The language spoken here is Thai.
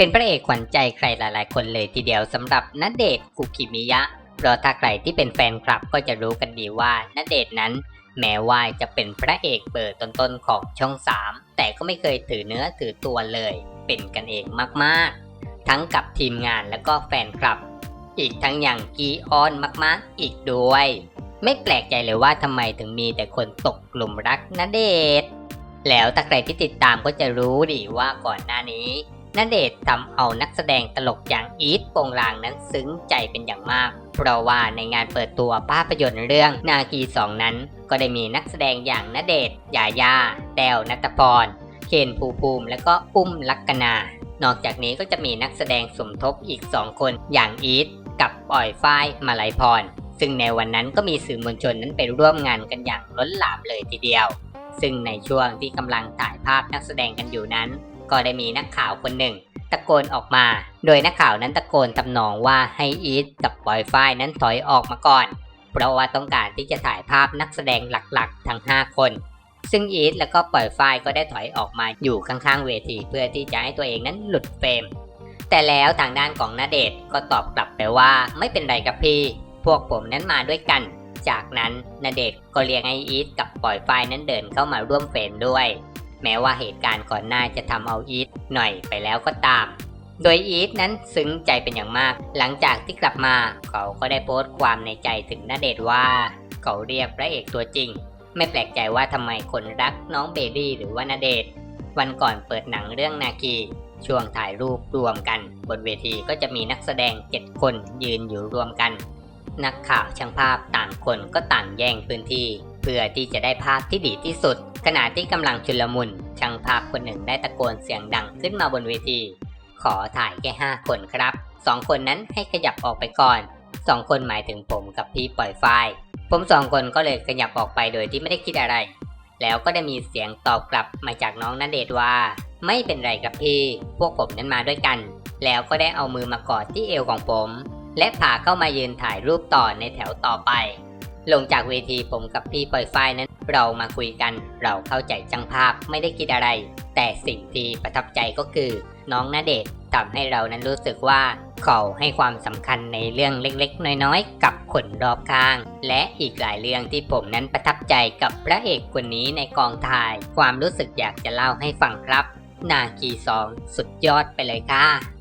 เป็นพระเอกขวัญใจใครหลาย ๆ คนเลยทีเดียวสำหรับณเดชคุกิมิยะเพราะถ้าใครที่เป็นแฟนคลับก็จะรู้กันดีว่าณเดชนั้น แม้ว่าจะเป็นพระเอกเบอร์ต้น ๆ ของช่อง 3 แต่ก็ไม่เคยถือเนื้อถือตัวเลย เป็นกันเองมาก ๆ ทั้งกับทีมงานและก็แฟนคลับ อีกทั้งอย่างกีออนมาก ๆ อีกด้วย ไม่แปลกใจเลยว่าทำไมถึงมีแต่คนตกกลุ่มรักณเดชแล้วถ้าใครที่ติดตามก็จะรู้ดีว่าก่อนหน้านี้ ณเดชน์ทำเอานักแสดงตลกอย่างอีทโปงลางนั้นซึ้งใจเป็นอย่างมาก เพราะว่าในงานเปิดตัวภาพยนตร์เรื่องนาคีสองนั้น ก็ได้มีนักแสดงอย่างณเดชน์ยายาแต้วนัตพรเคนภูภูมิ และก็อุ้มลักกนานอกจากนี้ก็จะมีนักแสดงสมทบอีก 2 คนอย่างอีทกับปล่อยฝ้ายมาลัยพร ซึ่งในวันนั้นก็มีสื่อมวลชนนั้นไปร่วมงานกันอย่างล้นหลามเลยทีเดียว ซึ่งในช่วงที่กำลังถ่ายภาพนักแสดงกันอยู่นั้น ก็ได้มีนักข่าวคนหนึ่ง ตะโกนออกมา โดยนักข่าวนั้นตะโกนตำหนองว่าให้อีทกับปอยฝ้ายนั้นถอยออกมาก่อน เพราะว่าต้องการที่จะถ่ายภาพนักแสดงหลักๆ ทั้ง 5 คน ซึ่งอีทแล้วก็ปล่อยฝ้ายก็ได้ถอยออกมาอยู่ข้างๆเวที เพื่อที่จะให้ตัวเองนั้นหลุดเฟรม แต่แล้วทางด้านของนาเดชก็ตอบกลับไปว่าไม่เป็นไรครับพี่ พวกผมนั้นมาด้วยกัน จากนั้นนาเดชก็เรียกให้อีทกับปล่อยฝ้ายนั้นเดินเข้ามาร่วมเฟรมด้วย แม้ว่าเหตุการณ์ก่อนหน้าจะทำเอาอีทหน่อยไปแล้วก็ตาม โดยอีทนั้นซึ้งใจเป็นอย่างมาก หลังจากที่กลับมา เขาก็ได้โพสต์ความในใจถึงณเดชว่า เขาเรียกพระเอกตัวจริง ไม่แปลกใจว่าทำไมคนรักน้องเบบี้หรือว่าณเดชวันก่อนเปิดหนังเรื่องนาคีช่วงถ่ายรูปรวมกัน บนเวทีก็จะมีนักแสดง 7 คนยืนอยู่รวมกัน นักข่าวช่างภาพต่างคนก็ต่างแย่งพื้นที่ เพื่อที่จะได้ภาพที่ดีที่สุด ขณะที่กำลังชุลมุนช่างภาพคนหนึ่งได้ตะโกนเสียงดังขึ้นมาบนเวที ขอถ่ายแค่5คนครับ2คนนั้นให้ขยับออกไปก่อน2คนหมายถึงผมกับพี่ปล่อยไฟล์ผมสองคนก็เลยขยับออกไปโดยที่ไม่ได้คิดอะไร แล้วก็ได้มีเสียงตอบกลับมาจากน้องณเดชว่า ไม่เป็นไรครับพี่ พวกผมนั้นมาด้วยกัน แล้วก็ได้เอามือมากอดที่เอวของผม และพาเข้ามายืนถ่ายรูปต่อในแถวต่อไป ลงจากเวทีผมกับพี่ปล่อยไฟนั้น เรามาคุยกัน เราเข้าใจจังภาพไม่ได้คิดอะไร แต่สิ่งที่ประทับใจก็คือ น้องณเดชทำให้เรานั้นรู้สึกว่าเขาให้ความสำคัญในเรื่องเล็กๆ น้อยๆ กับคนรอบข้าง และอีกหลายเรื่องที่ผมนั้นประทับใจกับพระเอกคนนี้ในกองถ่าย ความรู้สึกอยากจะเล่าให้ฟังครับ นาคีสองสุดยอดไปเลยค่ะ